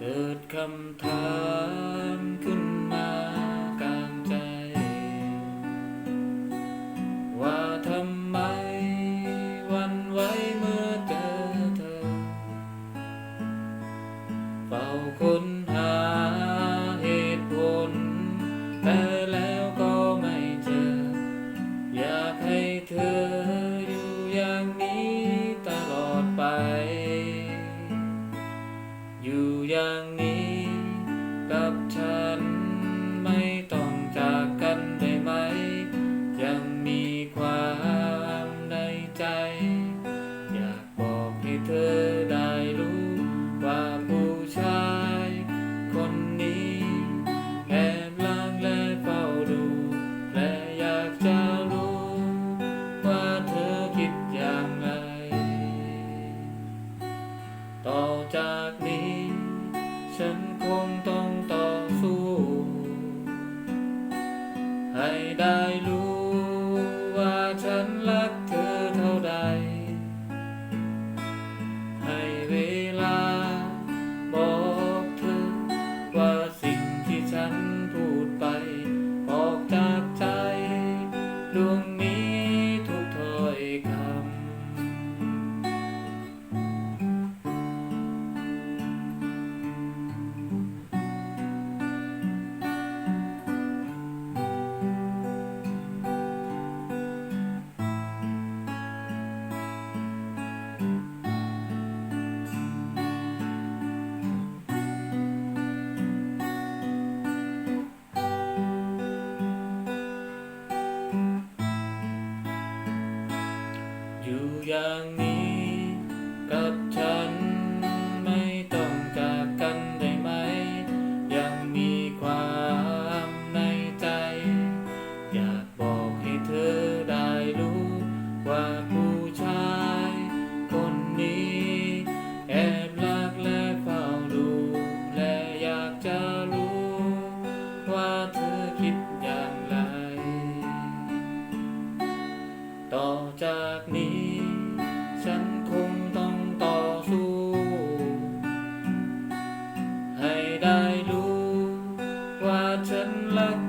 เกิดคำถามขึ้นมากลางใจ ว่าทำไมวันไว้เมื่อเจอเธอเฝ้าคน อย่างนี้ กับฉันไม่ต้องจากกันได้ไหม ยังมีความในใจ อยากบอกให้เธอ pegangi kata luck.